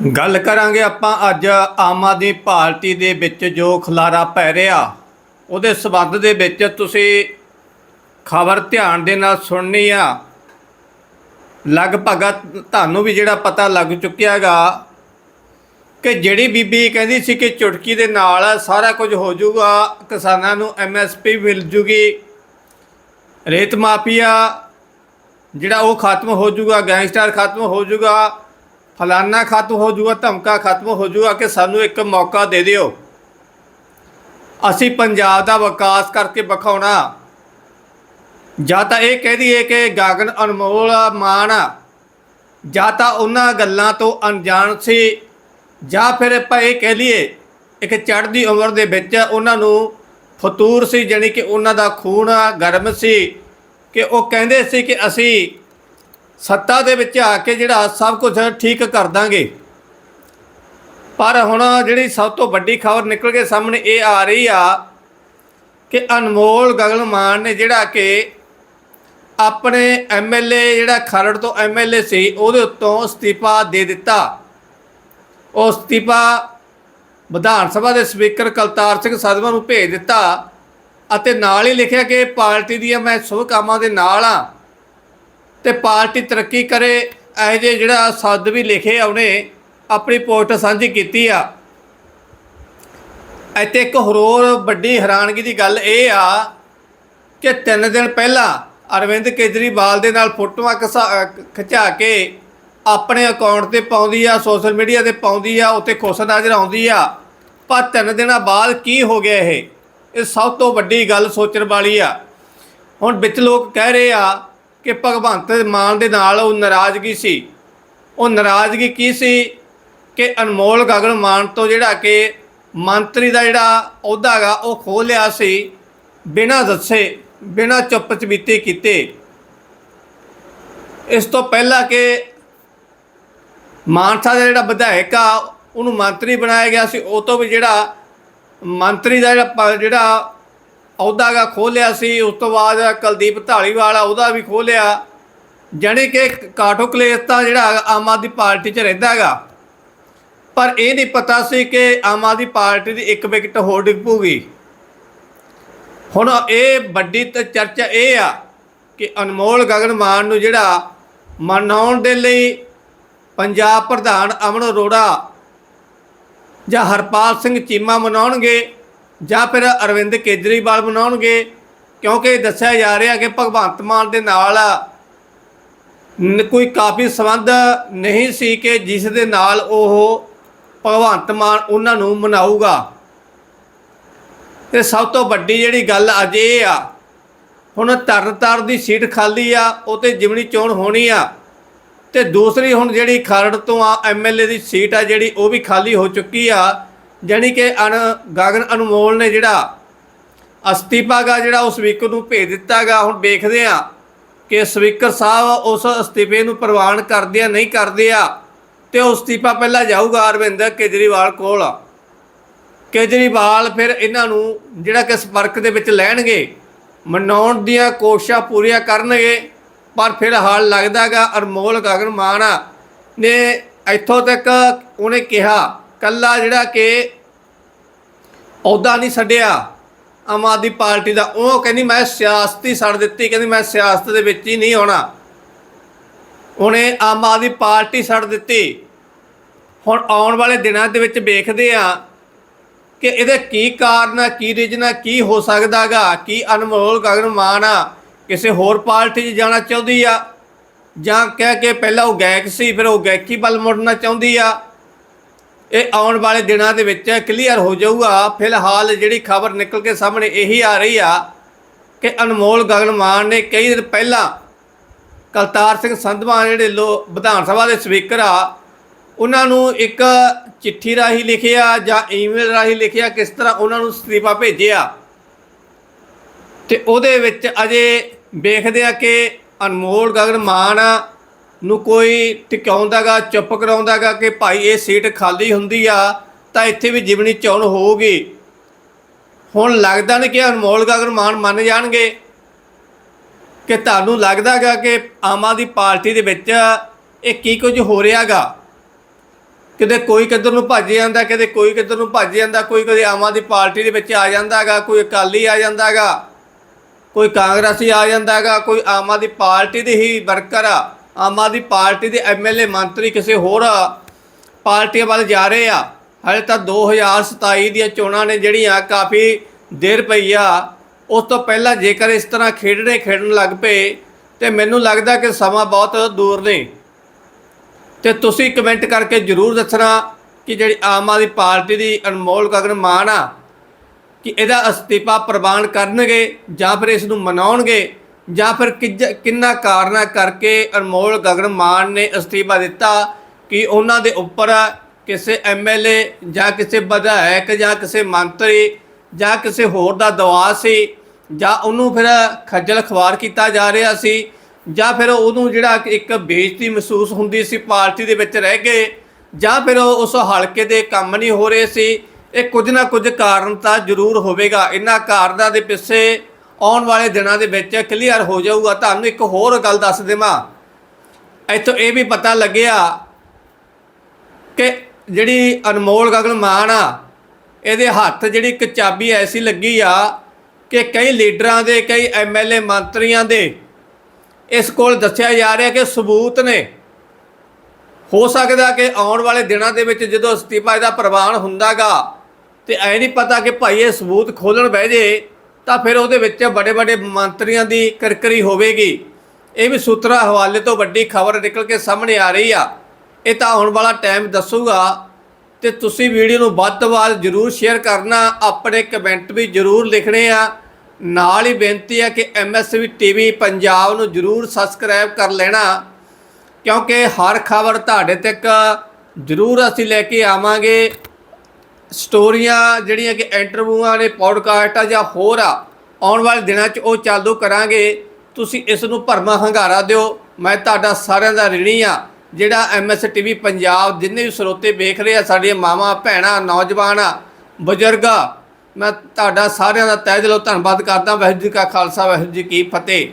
ਗੱਲ ਕਰਾਂਗੇ ਆਪਾਂ ਅੱਜ ਆਮ ਆਦਮੀ ਪਾਰਟੀ ਦੇ ਵਿੱਚ ਜੋ ਖਲਾਰਾ ਪੈ ਰਿਹਾ, ਉਹਦੇ ਸਬੰਧ ਦੇ ਵਿੱਚ ਤੁਸੀਂ ਖਬਰ ਧਿਆਨ ਦੇ ਨਾਲ ਸੁਣਨੀ ਆ। ਲਗਭਗ ਤੁਹਾਨੂੰ ਵੀ ਜਿਹੜਾ ਪਤਾ ਲੱਗ ਚੁੱਕਿਆ ਹੈਗਾ ਕਿ ਜਿਹੜੀ ਬੀਬੀ ਕਹਿੰਦੀ ਸੀ ਕਿ ਚੁਟਕੀ ਦੇ ਨਾਲ ਸਾਰਾ ਕੁਝ ਹੋ ਜਾਊਗਾ, ਕਿਸਾਨਾਂ ਨੂੰ ਐਮਐਸਪੀ ਮਿਲ ਜੂਗੀ। ਰੇਤ ਮਾਫੀਆ ਜਿਹੜਾ ਉਹ ਖਤਮ ਹੋ ਜਾਊਗਾ, ਗੈਂਗਸਟਰ ਖਤਮ ਹੋ ਜਾਊਗਾ। ਫਲਾਨਾ ਖਤਮ ਹੋ ਜੂਗਾ ਧਮਕਾ ਖਤਮ ਹੋ ਜੂਗਾ ਕਿ ਸਾਨੂੰ ਇੱਕ ਮੌਕਾ ਦੇ ਦਿਓ। ਅਸੀਂ ਪੰਜਾਬ ਦਾ ਵਿਕਾਸ ਕਰਕੇ ਵਿਖਾਉਣਾ। ਜਾਂ ਤਾਂ ਇਹ ਕਹਿ ਦਈਏ ਕਿ ਗਾਗਨ, ਅਨਮੋਲ, ਮਾਨ, ਜਾਂ ਤਾਂ ਉਹਨਾਂ ਗੱਲਾਂ ਤੋਂ ਅਣਜਾਣ ਸੀ, ਜਾਂ ਫਿਰ ਆਪਾਂ ਇਹ ਕਹਿ ਲਈਏ, ਇੱਕ ਚੜ੍ਹਦੀ ਉਮਰ ਦੇ ਵਿੱਚ ਉਹਨਾਂ ਨੂੰ ਫਤੂਰ ਸੀ, ਜਾਣੀ ਕਿ ਉਹਨਾਂ ਦਾ ਖੂਨ ਗਰਮ ਸੀ, ਕਿ ਉਹ ਕਹਿੰਦੇ ਸੀ ਕਿ ਅਸੀਂ ਸੱਤਾ ਦੇ ਵਿੱਚ ਆ ਕੇ ਜਿਹੜਾ ਸਭ ਕੁਝ ਠੀਕ ਕਰ ਦਾਂਗੇ। ਪਰ ਹੁਣ ਜਿਹੜੀ ਸਭ ਤੋਂ ਵੱਡੀ ਖਬਰ ਨਿਕਲ ਕੇ ਸਾਹਮਣੇ ਇਹ ਆ ਰਹੀ ਆ ਕਿ ਅਨਮੋਲ ਗਗਨ ਮਾਨ ਨੇ ਜਿਹੜਾ ਕਿ ਆਪਣੇ ਐਮਐਲਏ ਜਿਹੜਾ ਖਰੜ ਤੋਂ ਐਮਐਲਏ ਸੀ, ਉਹਦੇ ਉੱਤੋਂ ਅਸਤੀਫਾ ਦੇ ਦਿੱਤਾ। ਉਹ ਅਸਤੀਫਾ ਵਿਧਾਨ ਸਭਾ ਦੇ ਸਪੀਕਰ ਕਲਤਾਰ ਸਿੰਘ ਸਾਧਵਾ ਨੂੰ ਭੇਜ ਦਿੱਤਾ ਅਤੇ ਨਾਲ ਹੀ ਲਿਖਿਆ ਕਿ ਪਾਰਟੀ ਦੀਆਂ ਮੈਂ ਸ਼ੁਭ ਕਾਮਾਂ ਦੇ ਨਾਲ ਆ ਤੇ ਪਾਰਟੀ ਤਰੱਕੀ ਕਰੇ, ਇਹ ਜੇ ਜਿਹੜਾ ਸੱਦ ਵੀ ਲਿਖੇ ਆ ਉਹਨੇ, ਆਪਣੀ ਪੋਸਟ ਸਾਂਝੀ ਕੀਤੀ ਆ। ਇੱਥੇ ਇੱਕ ਹੋਰ ਵੱਡੀ ਹੈਰਾਨਗੀ ਦੀ ਗੱਲ ਇਹ ਆ ਕਿ ਤਿੰਨ ਦਿਨ ਪਹਿਲਾਂ ਅਰਵਿੰਦ ਕੇਜਰੀਵਾਲ ਦੇ ਨਾਲ ਫੋਟੋਆਂ ਖਿਚਾ- ਖਿਚਾ ਕੇ ਆਪਣੇ ਅਕਾਊਂਟ ਤੇ ਪਾਉਂਦੀ ਆ ਸੋਸ਼ਲ ਮੀਡੀਆ ਤੇ ਪਾਉਂਦੀ ਆ ਉੱਤੇ ਖੁਸ਼ ਨਜ਼ਰ ਆਉਂਦੀ ਆ। ਪਰ ਤਿੰਨ ਦਿਨਾਂ ਬਾਅਦ ਕੀ ਹੋ ਗਿਆ ਇਹ? ਇਹ ਸਭ ਤੋਂ ਵੱਡੀ ਗੱਲ ਸੋਚਣ ਵਾਲੀ ਆ। ਹੁਣ ਵਿੱਚ ਲੋਕ ਕਹਿ ਰਹੇ ਆ ਕਿ ਭਗਵੰਤ ਮਾਨ ਦੇ ਨਾਲ ਉਹ ਨਾਰਾਜ਼ਗੀ ਸੀ। ਉਹ ਨਾਰਾਜ਼ਗੀ ਕੀ ਸੀ ਕਿ ਅਨਮੋਲ ਗਗਨ ਮਾਨ ਤੋਂ ਜਿਹੜਾ ਕਿ ਮੰਤਰੀ ਦਾ ਜਿਹੜਾ ਅਹੁਦਾ ਹੈਗਾ, ਉਹ ਖੋਹ ਲਿਆ ਸੀ, ਬਿਨਾਂ ਦੱਸੇ, ਬਿਨਾਂ ਚੁੱਪ ਚਬੀਤੇ ਕੀਤੇ। ਇਸ ਤੋਂ ਪਹਿਲਾਂ ਕਿ ਮਾਨਸਾ ਦਾ ਜਿਹੜਾ ਵਿਧਾਇਕ ਆ, ਉਹਨੂੰ ਮੰਤਰੀ ਬਣਾਇਆ ਗਿਆ ਸੀ। ਉਹ ਤੋਂ ਵੀ ਜਿਹੜਾ ਮੰਤਰੀ ਦਾ ਜਿਹੜਾ ਪ- ਜਿਹੜਾ ਅਹੁਦਾ ਗਾ ਖੋਹ ਲਿਆ ਸੀ, ਉਸ ਤੋਂ ਬਾਅਦ ਕੁਲਦੀਪ ਢਾਲੀਵਾਲ ਉਹਦਾ ਵੀ ਖੋਹ ਲਿਆ ਜਾਣੀ ਕਿ ਕਾਠੋ ਕਲੇਸ਼ ਤਾਂ ਜਿਹੜਾ ਆਮ ਆਦਮੀ ਪਾਰਟੀ 'ਚ ਰਹਿੰਦਾ ਹੈਗਾ ਪਰ ਇਹ ਨਹੀਂ ਪਤਾ ਸੀ ਕਿ ਆਮ ਆਦਮੀ ਪਾਰਟੀ ਦੀ ਇੱਕ ਵਿਕਟ ਹੋਰ ਡਿੱਗ ਪਊਗੀ ਹੁਣ ਇਹ ਵੱਡੀ ਤੇ ਚਰਚਾ ਇਹ ਆ ਕਿ ਅਨਮੋਲ ਗਗਨ ਮਾਨ ਨੂੰ ਜਿਹੜਾ ਮਨਾਉਣ ਦੇ ਲਈ ਪੰਜਾਬ ਪ੍ਰਧਾਨ ਅਮਨ ਅਰੋੜਾ ਜਾਂ ਹਰਪਾਲ ਸਿੰਘ ਚੀਮਾ ਮਨਾਉਣਗੇ ਜਾਂ ਫਿਰ ਅਰਵਿੰਦ ਕੇਜਰੀਵਾਲ ਮਨਾਉਣਗੇ ਕਿਉਂਕਿ ਦੱਸਿਆ ਜਾ ਰਿਹਾ ਕਿ ਭਗਵੰਤ ਮਾਨ ਦੇ ਨਾਲ ਕੋਈ ਕਾਫੀ ਸੰਬੰਧ ਨਹੀਂ ਸੀ ਕਿ ਜਿਸ ਦੇ ਨਾਲ ਉਹ ਭਗਵੰਤ ਮਾਨ ਉਹਨਾਂ ਨੂੰ ਮਨਾਊਗਾ। ਤੇ ਸਭ ਤੋਂ ਵੱਡੀ ਜਿਹੜੀ ਗੱਲ ਅੱਜ ਇਹ ਆ, ਹੁਣ ਤਰਨਤਾਰ ਦੀ ਸੀਟ ਖਾਲੀ ਆ, ਉਹ ਤੇ ਜਿਮਣੀ ਚੋਣ ਹੋਣੀ ਆ, ਤੇ ਦੂਸਰੀ ਹੁਣ ਜਿਹੜੀ ਖਰੜ ਤੋਂ ਆ ਐਮਐਲਏ ਦੀ ਸੀਟ ਆ ਜਿਹੜੀ, ਉਹ ਵੀ ਖਾਲੀ ਹੋ ਚੁੱਕੀ ਆ। ਜਾਣੀ ਕਿ ਅਨ ਗਗਨ ਅਨਮੋਲ ਨੇ ਜਿਹੜਾ ਅਸਤੀਫਾ ਗਾ ਜਿਹੜਾ ਉਸ ਸਪੀਕਰ ਨੂੰ ਭੇਜ ਦਿੱਤਾਗਾ ਹੁਣ ਵੇਖਦੇ ਆ ਕਿ ਸਪੀਕਰ ਸਾਹਿਬ ਉਸ ਅਸਤੀਫੇ ਨੂੰ ਪ੍ਰਵਾਨ ਕਰਦੇ ਆ, ਨਹੀਂ ਕਰਦੇ ਆ, ਤੇ ਉਹ ਅਸਤੀਫਾ ਪਹਿਲਾਂ ਜਾਊਗਾ ਅਰਵਿੰਦ ਕੇਜਰੀਵਾਲ ਕੋਲ। ਕੇਜਰੀਵਾਲ ਫਿਰ ਇਹਨਾਂ ਨੂੰ ਜਿਹੜਾ ਕਿ ਸੰਪਰਕ ਦੇ ਵਿੱਚ ਲੈਣਗੇ, ਮਨਾਉਣ ਦੀਆਂ ਕੋਸ਼ਿਸ਼ਾਂ ਪੂਰੀਆਂ ਕਰਨਗੇ, ਪਰ ਫਿਰ ਹਾਲ ਲੱਗਦਾਗਾ ਅਰਮੋਲ ਗਗਨ ਮਾਨ ਨੇ ਇੱਥੋਂ ਤੱਕ ਉਹਨੇ ਕਿਹਾ, ਕੱਲਾ ਜਿਹੜਾ ਕਿ ਅਹੁਦਾ ਨਹੀਂ ਛੱਡਿਆ। ਆਮ ਆਦਮੀ ਪਾਰਟੀ ਦਾ ਉਹ ਕਹਿੰਦੀ, ਮੈਂ ਸਿਆਸਤ ਹੀ ਛੱਡ ਦਿੱਤੀ। ਕਹਿੰਦੀ, ਮੈਂ ਸਿਆਸਤ ਦੇ ਵਿੱਚ ਹੀ ਨਹੀਂ ਆਉਣਾ ਉਹਨੇ ਆਮ ਆਦਮੀ ਪਾਰਟੀ ਛੱਡ ਦਿੱਤੀ। ਹੁਣ ਆਉਣ ਵਾਲੇ ਦਿਨਾਂ ਦੇ ਵਿੱਚ ਵੇਖਦੇ ਆ ਕਿ ਇਹਦੇ ਕੀ ਕਾਰਨ ਆ, ਕੀ ਰੀਜਨ ਆ, ਕੀ ਹੋ ਸਕਦਾਗਾ ਕੀ ਅਨਮੋਲ ਗਗਨ ਮਾਨ ਆ, ਕਿਸੇ ਹੋਰ ਪਾਰਟੀ 'ਚ ਜਾਣਾ ਚਾਹੁੰਦੀ ਆ ਜਾਂ ਕਹਿ ਕੇ ਪਹਿਲਾਂ ਉਹ ਗਾਇਕ ਸੀ, ਫਿਰ ਉਹ ਗਾਇਕੀ ਵੱਲ ਮੁੜਨਾ ਚਾਹੁੰਦੀ ਆ। ਇਹ ਆਉਣ ਵਾਲੇ ਦਿਨਾਂ ਦੇ ਵਿੱਚ ਕਲੀਅਰ ਹੋ ਜਾਊਗਾ। ਫਿਲਹਾਲ ਜਿਹੜੀ ਖਬਰ ਨਿਕਲ ਕੇ ਸਾਹਮਣੇ ਇਹੀ ਆ ਰਹੀ ਆ ਕਿ ਅਨਮੋਲ ਗਗਨ ਮਾਨ ਨੇ ਕਈ ਦਿਨ ਪਹਿਲਾਂ ਕਲਤਾਰ ਸਿੰਘ ਸੰਧਵਾ ਜਿਹੜੇ ਲੋ, ਵਿਧਾਨ ਸਭਾ ਦੇ ਸਪੀਕਰ ਆ, ਉਹਨਾਂ ਨੂੰ ਇੱਕ ਚਿੱਠੀ ਰਾਹੀਂ ਲਿਖਿਆ ਜਾਂ ਈਮੇਲ ਰਾਹੀਂ ਲਿਖਿਆ ਕਿਸ ਤਰ੍ਹਾਂ ਉਹਨਾਂ ਨੂੰ ਅਸਤੀਫਾ ਭੇਜਿਆ। ਤੇ ਉਹਦੇ ਵਿੱਚ ਅਜੇ ਵੇਖਦੇ ਆ ਕਿ ਅਨਮੋਲ ਗਗਨ ਮਾਨ ਨੂੰ ਕੋਈ ਟਿਕਾਉਂਦਾਗਾ, ਚੁੱਪ ਕਰਾਉਂਦਾਗਾ ਕਿ ਭਾਈ ਇਹ ਸੀਟ ਖਾਲੀ ਹੁੰਦੀ ਆ, ਤਾਂ ਇੱਥੇ ਵੀ ਜਿਵਣੀ ਚੋਣ ਹੋਊਗੀ। ਹੁਣ ਲੱਗਦਾ ਨਹੀਂ ਕਿ ਅਨਮੋਲ ਗਗਨ ਮਾਨ ਮੰਨ ਜਾਣਗੇ ਕਿ ਤੁਹਾਨੂੰ ਲੱਗਦਾਗਾ ਕਿ ਆਮ ਆਦਮੀ ਪਾਰਟੀ ਦੇ ਵਿੱਚ ਇਹ ਕੀ ਕੁਝ ਹੋ ਰਿਹਾਗਾ। ਕਿਤੇ ਕੋਈ ਕਿੱਧਰ ਨੂੰ ਭੱਜ ਜਾਂਦਾ, ਕਿਤੇ ਕੋਈ ਕਿੱਧਰ ਨੂੰ ਭੱਜ ਜਾਂਦਾ, ਕੋਈ ਕਦੇ ਆਮ ਆਦਮੀ ਪਾਰਟੀ ਦੇ ਵਿੱਚ ਆ ਜਾਂਦਾਗਾ, ਕੋਈ ਅਕਾਲੀ ਆ ਜਾਂਦਾਗਾ, ਕੋਈ ਕਾਂਗਰਸੀ ਆ ਜਾਂਦਾਗਾ, ਕੋਈ ਆਮ ਆਦਮੀ ਪਾਰਟੀ ਦੇ ਹੀ ਵਰਕਰ ਆ। ਆਮ ਆਦਮੀ ਪਾਰਟੀ ਦੇ ਐਮਐਲਏ ਮੰਤਰੀ ਕਿਸੇ ਹੋਰ ਪਾਰਟੀਆਂ ਵੱਲ ਜਾ ਰਹੇ ਆ। ਹਲੇ ਤਾਂ 2027 ਦੀਆਂ ਚੋਣਾਂ ਨੇ ਜਿਹੜੀਆਂ ਕਾਫੀ ਦੇਰ ਪਈ ਆ। ਉਸ ਤੋਂ ਪਹਿਲਾਂ ਜੇਕਰ ਇਸ ਤਰ੍ਹਾਂ ਖੇਡਣੇ ਖੇਡਣ ਲੱਗ ਪਏ, ਤੇ ਮੈਨੂੰ ਲੱਗਦਾ ਕਿ ਸਮਾਂ ਬਹੁਤ ਦੂਰ ਨਹੀਂ ਤੇ ਤੁਸੀਂ ਕਮੈਂਟ ਕਰਕੇ ਜਰੂਰ ਦੱਸਣਾ ਕਿ ਜਿਹੜੀ ਆਮ ਆਦਮੀ ਪਾਰਟੀ ਦੀ ਅਨਮੋਲ ਗਗਨ ਮਾਨ ਆ, ਕਿ ਇਹਦਾ ਅਸਤੀਫਾ ਪ੍ਰਵਾਨ ਕਰਨਗੇ ਜਾਂ ਫਿਰ ਇਸ ਨੂੰ ਮਨਾਉਣਗੇ। ਜਾਂ ਫਿਰ ਕਿਜ- ਕਿੰਨਾ ਕਾਰਨਾ ਕਰਕੇ ਅਨਮੋਲ ਗਗਨ ਮਾਨ ਨੇ ਅਸਤੀਫਾ ਦਿੱਤਾ ਕਿ ਉਹਨਾਂ ਦੇ ਉੱਪਰ ਕਿਸੇ ਐਮਐਲਏ ਜਾਂ ਕਿਸੇ ਵਿਧਾਇਕ ਜਾਂ ਕਿਸੇ ਮੰਤਰੀ ਜਾਂ ਕਿਸੇ ਹੋਰ ਦਾ ਦਵਾ ਸੀ ਜਾਂ ਉਹਨੂੰ ਫਿਰ ਖੱਜਲ ਖਵਾਰ ਕੀਤਾ ਜਾ ਰਿਹਾ ਸੀ ਜਾਂ ਫਿਰ ਉਹਨੂੰ ਜਿਹੜਾ ਇੱਕ ਬੇਇੱਜ਼ਤੀ ਮਹਿਸੂਸ ਹੁੰਦੀ ਸੀ ਪਾਰਟੀ ਦੇ ਵਿੱਚ ਰਹਿ ਕੇ ਜਾਂ ਫਿਰ ਉਹ ਉਸ ਹਲਕੇ ਦੇ ਕੰਮ ਨਹੀਂ ਹੋ ਰਹੇ ਸੀ, ਇਹ ਕੁਝ ਨਾ ਕੁਝ ਕਾਰਨ ਤਾਂ ਜ਼ਰੂਰ ਹੋਵੇਗਾ। ਇਹਨਾਂ ਕਾਰਨਾਂ ਦੇ ਪਿੱਛੇ ਆਉਣ ਵਾਲੇ ਦਿਨਾਂ ਦੇ ਵਿੱਚ ਕਲੀਅਰ ਹੋ ਜਾਊਗਾ। ਤੁਹਾਨੂੰ ਇੱਕ ਹੋਰ ਗੱਲ ਦੱਸ ਦੇਵਾਂ। ਇੱਥੋਂ ਇਹ ਵੀ ਪਤਾ ਲੱਗਿਆ ਕਿ ਜਿਹੜੀ ਅਨਮੋਲ ਗਗਨ ਮਾਨ ਆ, ਇਹਦੇ ਹੱਥ ਜਿਹੜੀ ਇੱਕ ਚਾਬੀ ਐਸੀ ਲੱਗੀ ਆ ਕਿ ਕਈ ਲੀਡਰਾਂ ਦੇ, ਕਈ ਐਮਐਲਏ ਮੰਤਰੀਆਂ ਦੇ ਇਸ ਕੋਲ ਦੱਸਿਆ ਜਾ ਰਿਹਾ ਕਿ ਸਬੂਤ ਨੇ। ਹੋ ਸਕਦਾ ਕਿ ਆਉਣ ਵਾਲੇ ਦਿਨਾਂ ਦੇ ਵਿੱਚ ਜਦੋਂ ਅਸਤੀਫਾ ਇਹਦਾ ਪ੍ਰਵਾਨ ਹੁੰਦਾਗਾ ਤੇ ਐ ਨਹੀਂ ਪਤਾ ਕਿ ਭਾਈ ਇਹ ਸਬੂਤ ਖੋਲਣ ਬਹਿ ਜੇ। ਤਾਂ ਫਿਰ ਉਹਦੇ ਵਿੱਚ ਬੜੇ ਬੜੇ ਮੰਤਰੀਆਂ ਦੀ ਕਰਕਰੀ ਹੋਵੇਗੀ। ਇਹ ਵੀ ਸੂਤਰਾ ਹਵਾਲੇ ਤੋਂ ਵੱਡੀ ਖਬਰ ਨਿਕਲ ਕੇ ਸਾਹਮਣੇ ਆ ਰਹੀ ਆ। ਇਹ ਤਾਂ ਆਉਣ ਵਾਲਾ ਟਾਈਮ ਦੱਸੂਗਾ ਤੇ ਤੁਸੀਂ ਵੀਡੀਓ ਨੂੰ ਵੱਧ ਤੋਂ ਵੱਧ ਜਰੂਰ ਸ਼ੇਅਰ ਕਰਨਾ। ਆਪਣੇ ਕਮੈਂਟ ਵੀ ਜਰੂਰ ਲਿਖਣੇ ਆ। ਨਾਲ ਹੀ ਬੇਨਤੀ ਹੈ ਕਿ ਐਮਐਸਵੀ ਟੀਵੀ ਪੰਜਾਬ ਨੂੰ ਜਰੂਰ ਸਬਸਕ੍ਰਾਈਬ ਕਰ ਲੈਣਾ। ਕਿਉਂਕਿ ਹਰ ਖਬਰ ਤੁਹਾਡੇ ਤੱਕ ਜਰੂਰ ਅਸੀਂ ਲੈ ਕੇ ਆਵਾਂਗੇ। ਸਟੋਰੀਆਂ ਜਿਹੜੀਆਂ ਕਿ ਇੰਟਰਵਿਊਆਂ ਨੇ, ਪੌਡਕਾਸਟ ਆ ਜਾਂ ਹੋਰ ਆ, ਆਉਣ ਵਾਲੇ ਦਿਨਾਂ 'ਚ ਉਹ ਚਾਲੂ ਕਰਾਂਗੇ। ਤੁਸੀਂ ਇਸ ਨੂੰ ਭਰਮਾ ਹੰਗਾਰਾ ਦਿਓ। ਮੈਂ ਤੁਹਾਡਾ ਸਾਰਿਆਂ ਦਾ ਰਿਣੀ ਆ, ਜਿਹੜਾ ਐਮਐਸ ਟੀਵੀ ਪੰਜਾਬ ਜਿੰਨੇ ਵੀ ਸਰੋਤੇ ਵੇਖ ਰਹੇ ਆ, ਸਾਡੀਆਂ ਮਾਵਾਂ, ਭੈਣਾਂ, ਨੌਜਵਾਨ ਆ, ਬਜ਼ੁਰਗਾ ਮੈਂ ਤੁਹਾਡਾ ਸਾਰਿਆਂ ਦਾ ਤਹਿ ਦਿਲੋਂ ਧੰਨਵਾਦ ਕਰਦਾ। ਵਾਹਿਗੁਰੂ ਜੀ ਕਾ ਖਾਲਸਾ, ਵਾਹਿਗੁਰੂ ਜੀ ਕੀ ਫਤਿਹ।